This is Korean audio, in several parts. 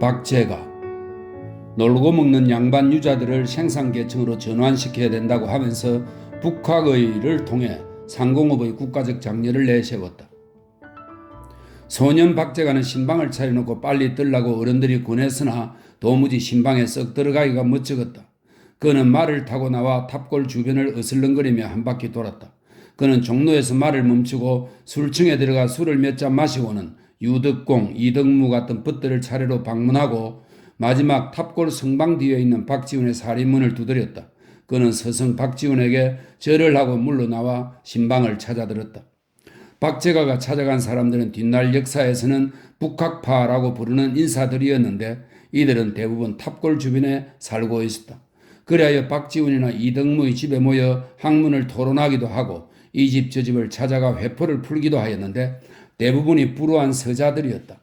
박제가 놀고 먹는 양반 유자들을 생산계층으로 전환시켜야 된다고 하면서 북학의를 통해 상공업의 국가적 장려를 내세웠다. 소년 박제가는 신방을 차려놓고 빨리 뜨려고 어른들이 권했으나 도무지 신방에 썩 들어가기가 멋쩍었다. 그는 말을 타고 나와 탑골 주변을 어슬렁거리며 한 바퀴 돌았다. 그는 종로에서 말을 멈추고 술층에 들어가 술을 몇 잔 마시고는 유덕공, 이덕무 같은 붓들을 차례로 방문하고 마지막 탑골 성방 뒤에 있는 박지훈의 살인문을 두드렸다. 그는 서성 박지훈에게 절을 하고 물러나와 신방을 찾아들었다. 박제가가 찾아간 사람들은 뒷날 역사에서는 북학파라고 부르는 인사들이었는데 이들은 대부분 탑골 주변에 살고 있었다. 그리하여 박지훈이나 이덕무의 집에 모여 학문을 토론하기도 하고 이 집 저 집을 찾아가 회포를 풀기도 하였는데 대부분이 불우한 서자들이었다.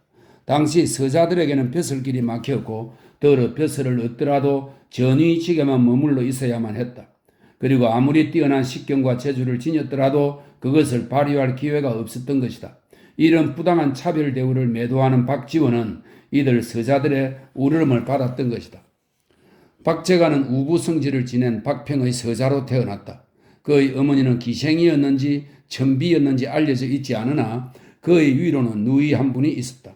당시 서자들에게는 벼슬길이 막혔고 더러 벼슬을 얻더라도 전위직에만 머물러 있어야만 했다. 그리고 아무리 뛰어난 식견과 재주를 지녔더라도 그것을 발휘할 기회가 없었던 것이다. 이런 부당한 차별 대우를 매도하는 박지원은 이들 서자들의 우르름을 받았던 것이다. 박재가는 우부성지를 지낸 박평의 서자로 태어났다. 그의 어머니는 기생이었는지 천비였는지 알려져 있지 않으나 그의 위로는 누이 한 분이 있었다.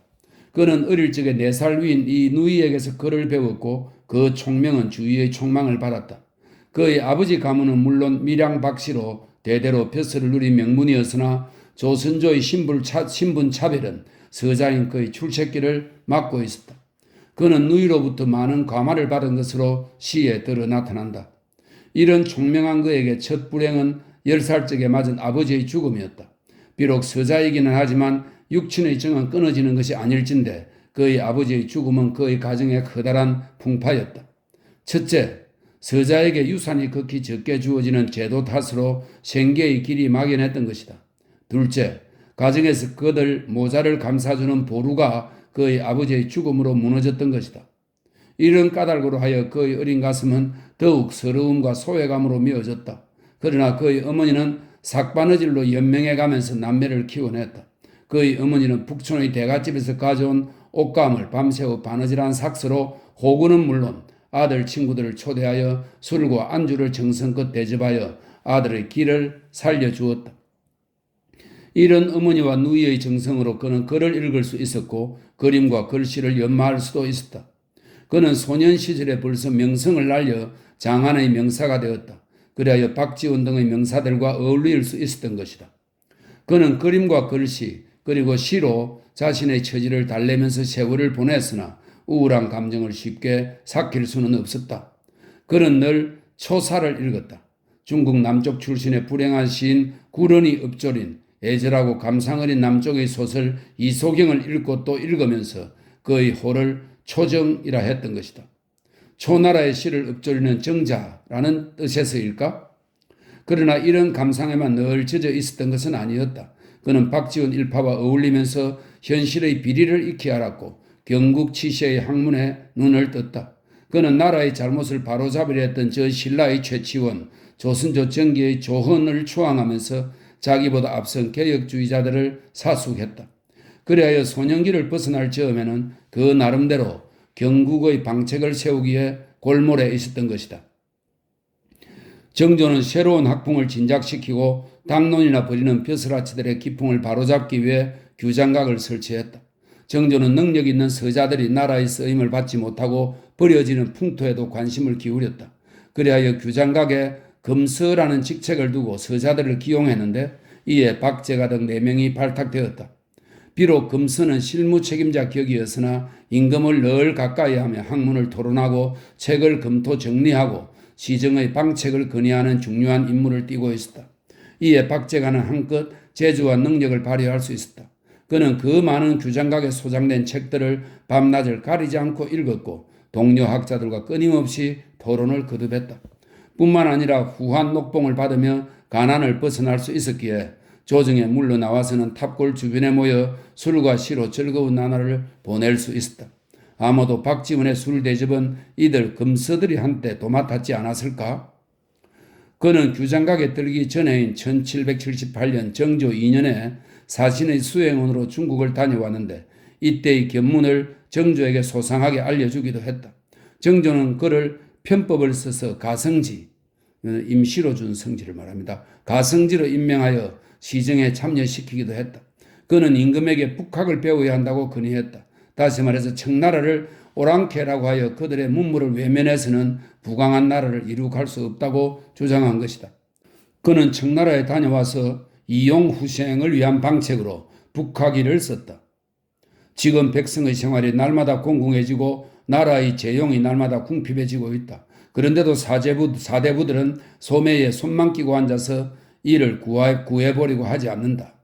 그는 어릴 적에 네 살 위인 이 누이에게서 글을 배웠고 그 총명은 주위의 총망을 받았다. 그의 아버지 가문은 물론 밀양 박씨로 대대로 벼슬을 누린 명문이었으나 조선조의 신분, 차별은 서자인 그의 출세길을 막고 있었다. 그는 누이로부터 많은 과마를 받은 것으로 시에 들어 나타난다. 이런 총명한 그에게 첫 불행은 10살적에 맞은 아버지의 죽음이었다. 비록 서자이기는 하지만 육친의 정은 끊어지는 것이 아닐진데 그의 아버지의 죽음은 그의 가정에 커다란 풍파였다. 첫째, 서자에게 유산이 극히 적게 주어지는 제도 탓으로 생계의 길이 막연했던 것이다. 둘째, 가정에서 그들 모자를 감싸주는 보루가 그의 아버지의 죽음으로 무너졌던 것이다. 이런 까닭으로 하여 그의 어린 가슴은 더욱 서러움과 소외감으로 메어졌다. 그러나 그의 어머니는 삭바느질로 연명해 가면서 남매를 키워냈다. 그의 어머니는 북촌의 대갓집에서 가져온 옷감을 밤새워 바느질한 삭스로 호구는 물론 아들 친구들을 초대하여 술과 안주를 정성껏 대접하여 아들의 길을 살려주었다. 이런 어머니와 누이의 정성으로 그는 글을 읽을 수 있었고 그림과 글씨를 연마할 수도 있었다. 그는 소년 시절에 벌써 명성을 날려 장안의 명사가 되었다. 그리하여 박지원 등의 명사들과 어울릴 수 있었던 것이다. 그는 그림과 글씨 그리고 시로 자신의 처지를 달래면서 세월을 보냈으나 우울한 감정을 쉽게 삭힐 수는 없었다. 그는 늘 초사를 읽었다. 중국 남쪽 출신의 불행한 시인 구런이 읍조린 애절하고 감상 어린 남쪽의 소설 이소경을 읽고 또 읽으면서 그의 호를 초정이라 했던 것이다. 초나라의 시를 읊조리는 정자라는 뜻에서일까? 그러나 이런 감상에만 늘 젖어 있었던 것은 아니었다. 그는 박지원 일파와 어울리면서 현실의 비리를 익히 알았고 경국 치시의 학문에 눈을 떴다. 그는 나라의 잘못을 바로잡으려 했던 저 신라의 최치원, 조선조 정기의 조헌을 추앙하면서 자기보다 앞선 개혁주의자들을 사숙했다. 그리하여 소년기를 벗어날 즈음에는 그 나름대로 경국의 방책을 세우기에 골몰에 있었던 것이다. 정조는 새로운 학풍을 진작시키고 당론이나 버리는 벼슬아치들의 기풍을 바로잡기 위해 규장각을 설치했다. 정조는 능력 있는 서자들이 나라의 쓰임을 받지 못하고 버려지는 풍토에도 관심을 기울였다. 그리하여 규장각에 금서라는 직책을 두고 서자들을 기용했는데 이에 박제가 등 4명이 발탁되었다. 비록 금서는 실무 책임자 격이었으나 임금을 늘 가까이 하며 학문을 토론하고 책을 검토 정리하고 시정의 방책을 건의하는 중요한 임무를 띠고 있었다. 이에 박제가는 한껏 재주와 능력을 발휘할 수 있었다. 그는 그 많은 규장각에 소장된 책들을 밤낮을 가리지 않고 읽었고 동료 학자들과 끊임없이 토론을 거듭했다. 뿐만 아니라 후한 녹봉을 받으며 가난을 벗어날 수 있었기에 조정에 물러나와서는 탑골 주변에 모여 술과 시로 즐거운 나날을 보낼 수 있었다. 아마도 박지원의 술 대접은 이들 금서들이 한때 도맡았지 않았을까? 그는 규장각에 들기 전해인 1778년 정조 2년에 사신의 수행원으로 중국을 다녀왔는데 이때의 견문을 정조에게 소상하게 알려주기도 했다. 정조는 그를 편법을 써서 가성지, 임시로 준 성지를 말합니다. 가성지로 임명하여 시정에 참여시키기도 했다. 그는 임금에게 북학을 배워야 한다고 건의했다. 다시 말해서 청나라를 오랑캐라고 하여 그들의 문물을 외면해서는 부강한 나라를 이룩할 수 없다고 주장한 것이다. 그는 청나라에 다녀와서 이용 후생을 위한 방책으로 북학위를 썼다. 지금 백성의 생활이 날마다 공공해지고 나라의 재용이 날마다 궁핍해지고 있다. 그런데도 사제부, 사대부들은 소매에 손만 끼고 앉아서 이를 구해, 구해버리고 하지 않는다.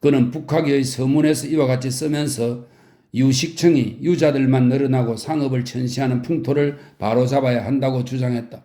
그는 북학의 서문에서 이와 같이 쓰면서 유식청이 유자들만 늘어나고 상업을 천시하는 풍토를 바로잡아야 한다고 주장했다.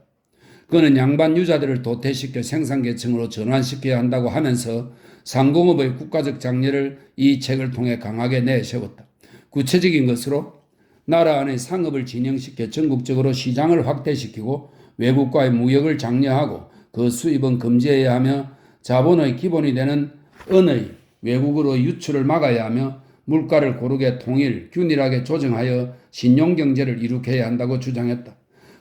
그는 양반 유자들을 도태시켜 생산계층으로 전환시켜야 한다고 하면서 상공업의 국가적 장려를 이 책을 통해 강하게 내세웠다. 구체적인 것으로 나라 안의 상업을 진영시켜 전국적으로 시장을 확대시키고 외국과의 무역을 장려하고 그 수입은 금지해야 하며 자본의 기본이 되는 은의 외국으로 유출을 막아야 하며 물가를 고르게 통일, 균일하게 조정하여 신용경제를 이룩해야 한다고 주장했다.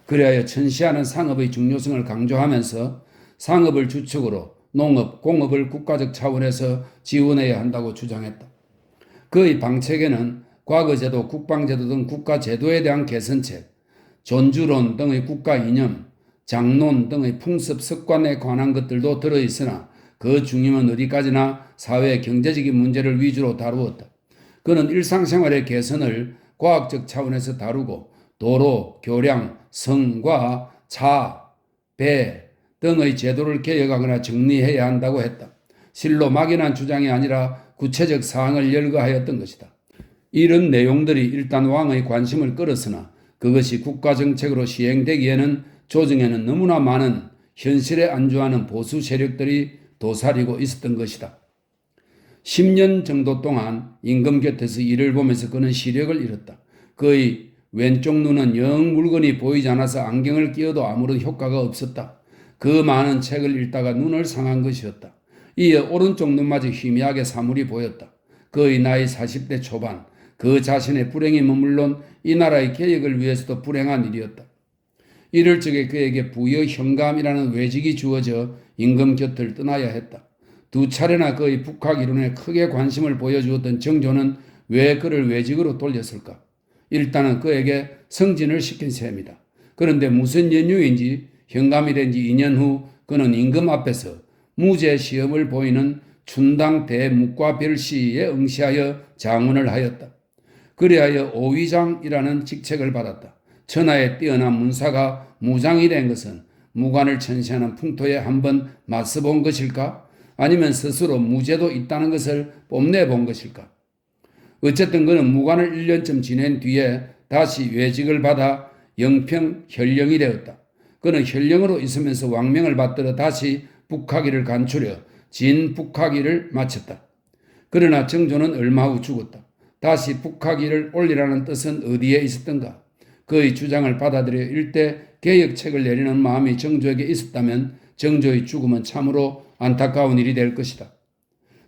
그리하여 천시하는 상업의 중요성을 강조하면서 상업을 주축으로 농업, 공업을 국가적 차원에서 지원해야 한다고 주장했다. 그의 방책에는 과거제도, 국방제도 등 국가제도에 대한 개선책, 존주론 등의 국가 이념, 장론 등의 풍습, 습관에 관한 것들도 들어 있으나 그 중심은 어디까지나 사회 경제적인 문제를 위주로 다루었다. 그는 일상생활의 개선을 과학적 차원에서 다루고 도로, 교량, 성과, 차, 배 등의 제도를 개혁하거나 정리해야 한다고 했다. 실로 막연한 주장이 아니라 구체적 사항을 열거하였던 것이다. 이런 내용들이 일단 왕의 관심을 끌었으나 그것이 국가 정책으로 시행되기에는 조정에는 너무나 많은 현실에 안주하는 보수 세력들이 도사리고 있었던 것이다. 10년 정도 동안 임금 곁에서 일을 보면서 그는 시력을 잃었다. 그의 왼쪽 눈은 영 물건이 보이지 않아서 안경을 끼어도 아무런 효과가 없었다. 그 많은 책을 읽다가 눈을 상한 것이었다. 이에 오른쪽 눈마저 희미하게 사물이 보였다. 그의 나이 40대 초반, 그 자신의 불행임은 물론 이 나라의 개혁을 위해서도 불행한 일이었다. 이럴 적에 그에게 부여 현감이라는 외직이 주어져 임금 곁을 떠나야 했다. 두 차례나 그의 북학 이론에 크게 관심을 보여주었던 정조는 왜 그를 외직으로 돌렸을까? 일단은 그에게 성진을 시킨 셈이다. 그런데 무슨 연유인지 현감이된지 2년 후 그는 임금 앞에서 무죄 시험을 보이는 춘당 대묵과 별시에 응시하여 장문을 하였다. 그리하여 오위장이라는 직책을 받았다. 천하에 뛰어난 문사가 무장이 된 것은 무관을 천시하는 풍토에 한번 맞서본 것일까? 아니면 스스로 무죄도 있다는 것을 뽐내본 것일까? 어쨌든 그는 무관을 1년쯤 지낸 뒤에 다시 외직을 받아 영평 현령이 되었다. 그는 현령으로 있으면서 왕명을 받들어 다시 북하기를 간추려 진북하기를 마쳤다. 그러나 정조는 얼마 후 죽었다. 다시 북하기를 올리라는 뜻은 어디에 있었던가? 그의 주장을 받아들여 일대 개혁책을 내리는 마음이 정조에게 있었다면 정조의 죽음은 참으로 안타까운 일이 될 것이다.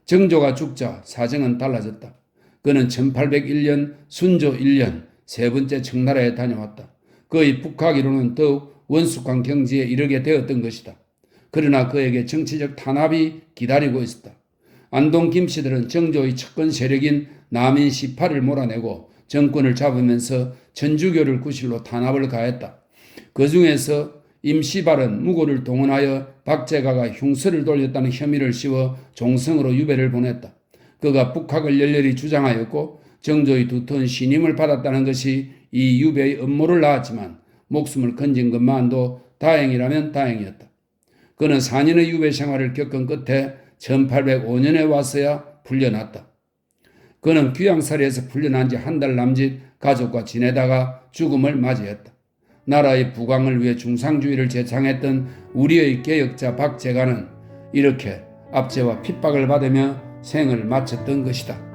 정조가 죽자 사정은 달라졌다. 그는 1801년 순조 1년 세 번째 청나라에 다녀왔다. 그의 북하기로는 더욱 원숙한 경지에 이르게 되었던 것이다. 그러나 그에게 정치적 탄압이 기다리고 있었다. 안동 김씨들은 정조의 측근 세력인 남인 시파를 몰아내고 정권을 잡으면서 천주교를 구실로 탄압을 가했다. 그 중에서 임시발은 무고를 동원하여 박제가가 흉서를 돌렸다는 혐의를 씌워 종성으로 유배를 보냈다. 그가 북학을 열렬히 주장하였고 정조의 두터운 신임을 받았다는 것이 이 유배의 음모를 낳았지만 목숨을 건진 것만도 다행이라면 다행이었다. 그는 4년의 유배 생활을 겪은 끝에 1805년에 와서야 풀려났다. 그는 귀양살이에서 풀려난 지 한 달 남짓 가족과 지내다가 죽음을 맞이했다. 나라의 부강을 위해 중상주의를 제창했던 우리의 개혁자 박재가는 이렇게 압제와 핍박을 받으며 생을 마쳤던 것이다.